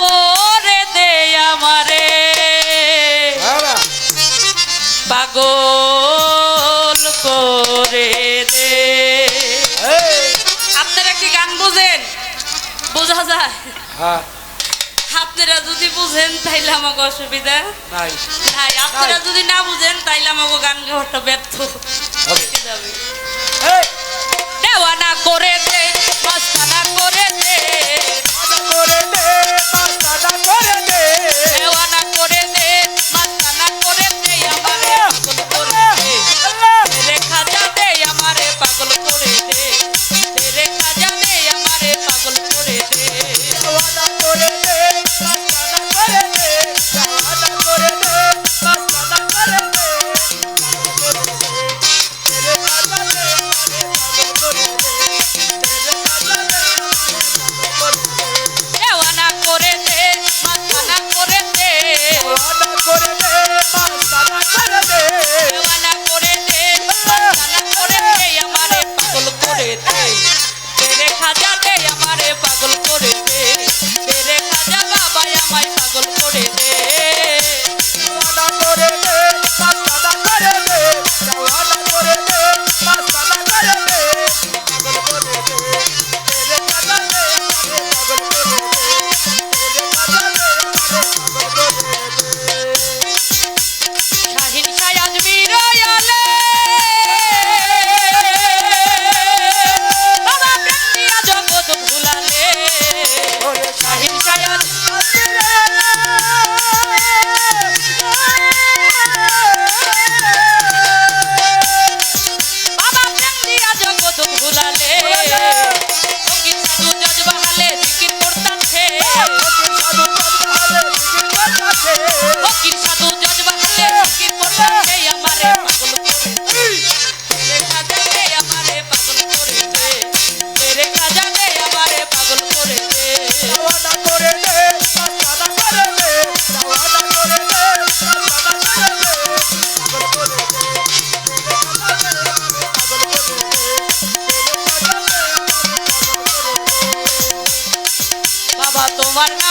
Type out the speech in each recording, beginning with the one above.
করে দে আমারে। পাগল করে দে। আপনারা কি গান বোঝেন? বোঝা যায়? হ্যাঁ। আপনারা যদি বুঝেন তাইলে আমাকে অসুবিধা। নাই। আপনারা যদি না বুঝেন তাইলে আমাকে গান গাওয়াটা ব্যর্থ। হবে। বাবা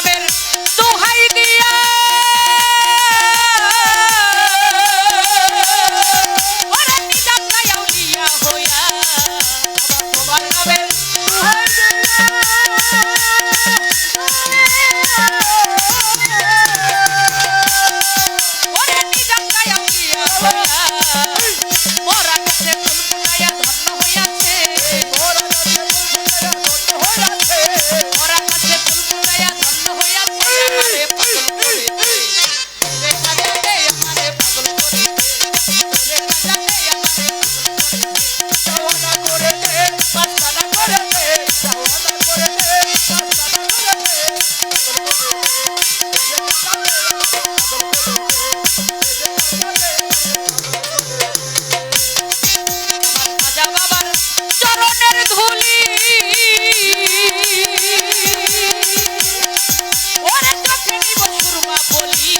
বলি।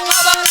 আমার বাবার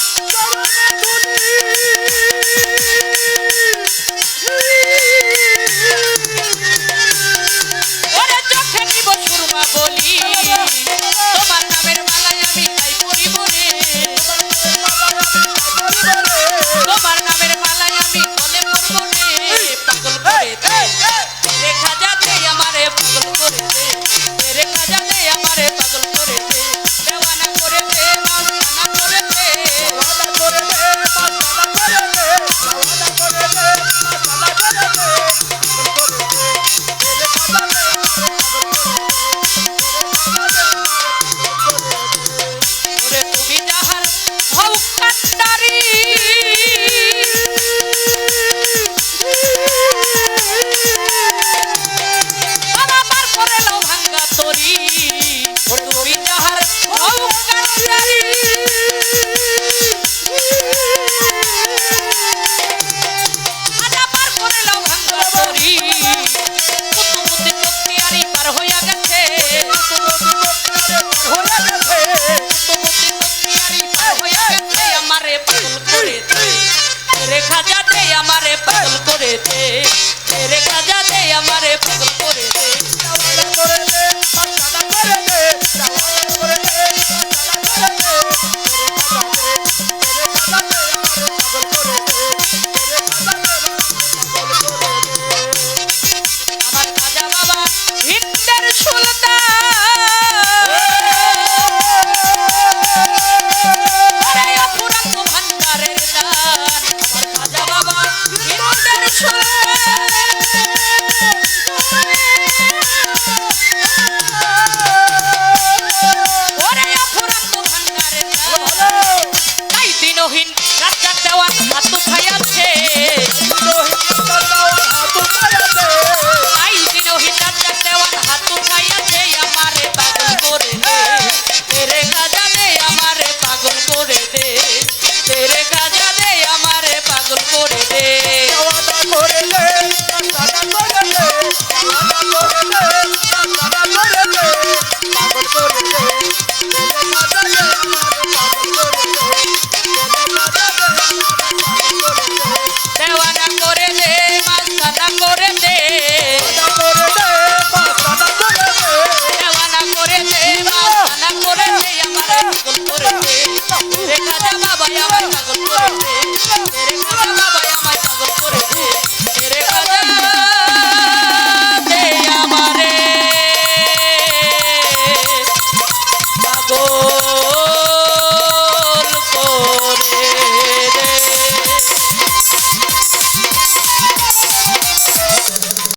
পাগল করেছে রে কাজা বাবা আমায় পাগল করেছে রে কাজা বাবা